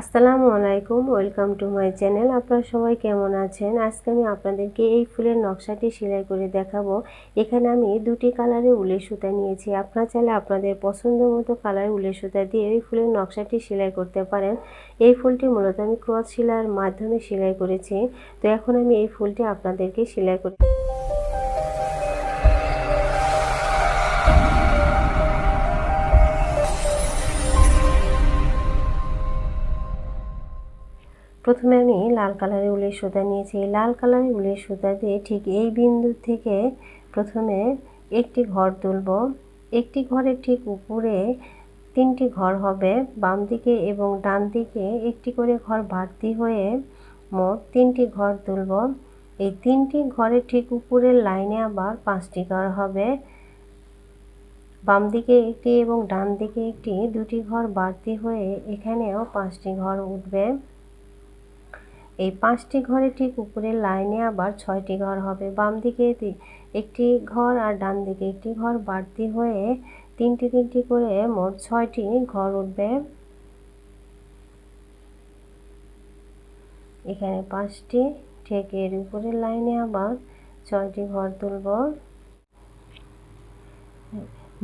আসসালামু আলাইকুম, welcome to my channel. আপনারা সবাই কেমন আছেন? আজকে আমি আপনাদেরকে এই ফুলের নকশাটি সেলাই করে দেখাবো। এখানে আমি দুটি কালারে উলের সুতা নিয়েছি। আপনারা চাইলে আপনাদের পছন্দ মতো কালার উলের সুতা দিয়ে এই ফুলের নকশাটি সেলাই করতে পারেন। এই ফুলটি মূলত আমি ক্রস সেলাইয়ের মাধ্যমে সেলাই করেছি। তো এখন আমি এই ফুলটি আপনাদেরকে সেলাই করে। প্রথমে আমি লাল কালারের উলের সুতা নিয়েছি। লাল কালারের উলের সুতা দিয়ে ঠিক এই বিন্দু থেকে প্রথমে একটি ঘর তুলব। একটি ঘরের ঠিক উপরে তিনটি ঘর হবে, বাম দিকে এবং ডান দিকে একটি করে ঘর বাড়তি হয়ে মোট তিনটি ঘর তুলব। এই তিনটি ঘরের ঠিক উপরের লাইনে আবার পাঁচটি ঘর হবে। বাম দিকে একটি এবং ডান দিকে একটি, দুটি ঘর বাড়তি হয়ে এখানেও পাঁচটি ঘর উঠবে। এই পাঁচটি ঘরে ঠিক উপরের লাইনে আবার ছয়টি ঘর হবে। বাম দিকে একটি ঘর আর ডান দিকে একটি ঘর। বাড়তি হয়ে তিনটি তিনটি করে মোট ছয়টি ঘর উঠবে। এখানে পাঁচটি, ঠিক এর উপরের লাইনে আবার ছয়টি ঘর তুলব।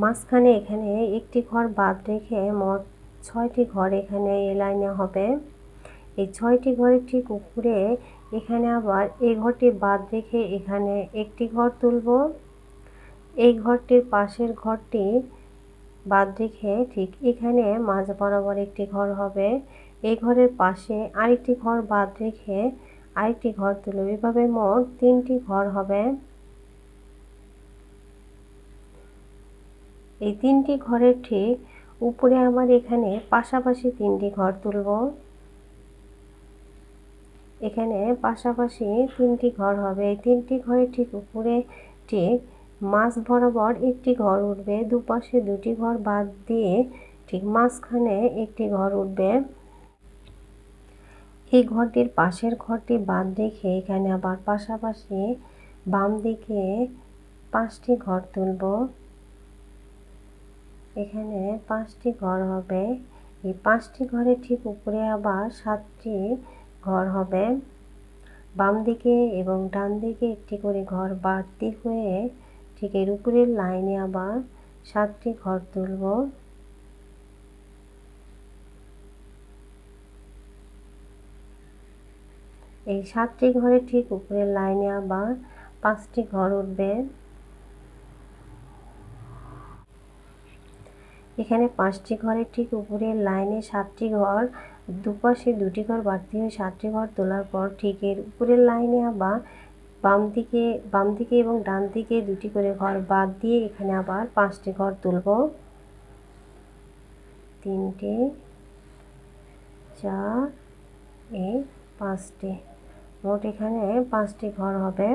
মাঝখানে এখানে একটি ঘর বাদ রেখে মোট ছয়টি ঘর এখানে এই লাইনে হবে। এই ছয়টি ঘরের ঠিক উপরে এখানে আবার এই ঘরটি বাদ রেখে এখানে একটি ঘর তুলব। এই ঘরটির পাশের ঘরটি বাদ রেখে ঠিক এখানে মাঝ বরাবর একটি ঘর হবে। এই ঘরের পাশে আরেকটি ঘর বাদ রেখে আরেকটি ঘর তুলব। এভাবে মোট তিনটি ঘর হবে। এই তিনটি ঘরের ঠিক উপরে আমার এখানে পাশাপাশি তিনটি ঘর তুলব। এখানে পাশাপাশি তিনটি ঘর হবে। এই তিনটি ঘরের ঠিক উপরে ঠিক মাছ বরাবর একটি ঘর উঠবে। দুপাশে দুটি ঘর বাদ দিয়ে ঠিক মাঝখানে একটি ঘর উঠবে। এই ঘরটির পাশের ঘরটি বাদ রেখে এখানে আবার পাশাপাশি বাম দিকে পাঁচটি ঘর তুলব। এখানে পাঁচটি ঘর হবে। এই পাঁচটি ঘরের ঠিক উপরে আবার সাতটি ঘর হবে। বাম দিকে এবং ডান দিকে একটি করে ঘর বাড়তি হয়ে ঠিক এর উপরের লাইনে আবার সাতটি ঘর তুলব। এই সাতটি ঘরের ঠিক উপরের লাইনে আবার পাঁচটি ঘর উঠবে। এখানে পাঁচটি ঘরের ঠিক উপরের লাইনে সাতটি ঘর দুপাশে দুটি ঘর বাড়তি হয়ে সাতটি ঘর তোলার পর ঠিক এর উপরের লাইনে আবার বাম দিকে বাম দিকে এবং ডান দিকে দুটি করে ঘর বাদ দিয়ে এখানে আবার পাঁচটি ঘর তুলব। তিনটে, চার, এ, পাঁচটি। মোট এখানে পাঁচটি ঘর হবে।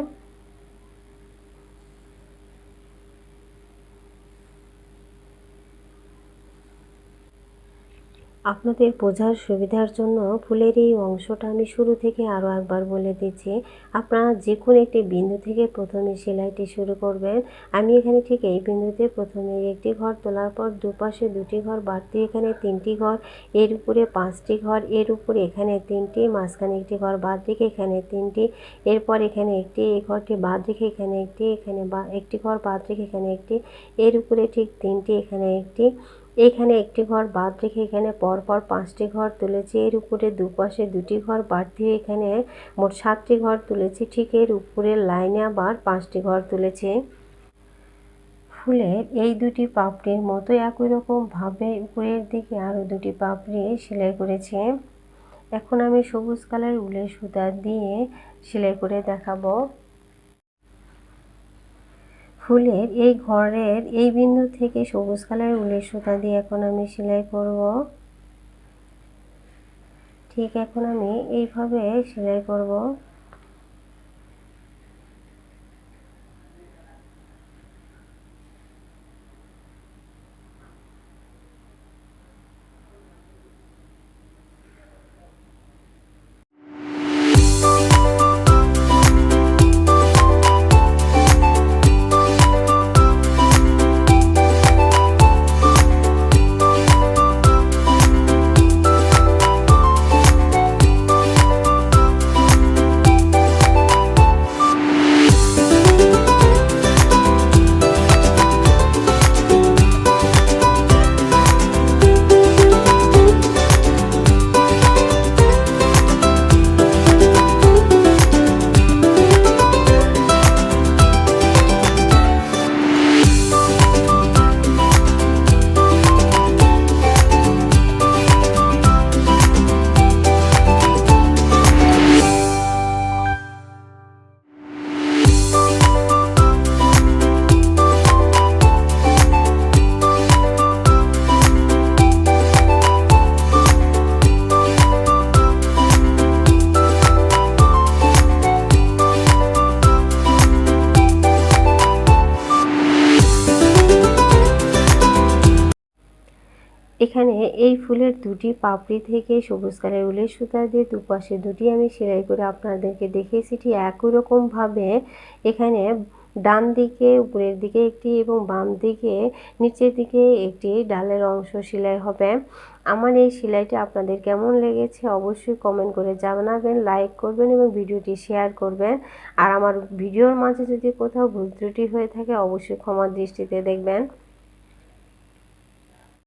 আপনাদের বোঝার সুবিধার জন্য ফুলের এই অংশটা আমি শুরু থেকে আরও একবার বলে দিচ্ছি। আপনারা যে কোনো একটি বিন্দু থেকে প্রথমে সেলাইটি শুরু করবেন। আমি এখানে ঠিক এই বিন্দুতে প্রথমে একটি ঘর তোলার পর দুপাশে দুটি ঘর, বাড়তি এখানে তিনটি ঘর, এর উপরে পাঁচটি ঘর, এর উপরে এখানে তিনটি, মাঝখানে একটি ঘর বাদ রেখে এখানে তিনটি, এরপর এখানে একটি, এই ঘরটি বাদ রেখে এখানে একটি, এখানে বা, একটি ঘর বাদ রেখে এখানে একটি, এর উপরে ঠিক তিনটি, এখানে একটি। এখানে একটি ঘর বাদ রেখে এখানে পরপর পাঁচটি ঘর তুলেছি। এর উপরে দুপাশে দুটি ঘর বাদ দিয়ে এখানে মোট সাতটি ঘর তুলেছি। ঠিক এর উপরের লাইনে আবার পাঁচটি ঘর তুলেছি। ফুলের এই দুটি পাপড়ির মতো একই রকমভাবে উপরের দিকে আরও দুটি পাপড়ি সেলাই করেছি। এখন আমি সবুজ কালার উলের সুতা দিয়ে সেলাই করে দেখাবো। ফুলের এই ঘরের এই বিন্দু থেকে সবুজ কালার উলের সুতা দিয়ে এখন আমি সেলাই করব। ঠিক এখন আমি এইভাবে সেলাই করব। এই ফুলের দুটি পাপড়ি থেকে সবুজ কালার উলের সুতা দিয়ে দুপাশে দুটি আমি সেলাই করে আপনাদেরকে দেখিয়েছি ঠিক একই রকমভাবে। এখানে ডান দিকে, উপরের দিকে একটি এবং বাম দিকে, নিচের দিকে একটি ডালের অংশ সেলাই হবে। আমার এই সেলাইটি আপনাদের কেমন লেগেছে অবশ্যই কমেন্ট করে জানাবেন, লাইক করবেন এবং ভিডিওটি শেয়ার করবেন। আর আমার ভিডিওর মাঝে যদি কোথাও ভুল ত্রুটি হয়ে থাকে অবশ্যই ক্ষমার দৃষ্টিতে দেখবেন।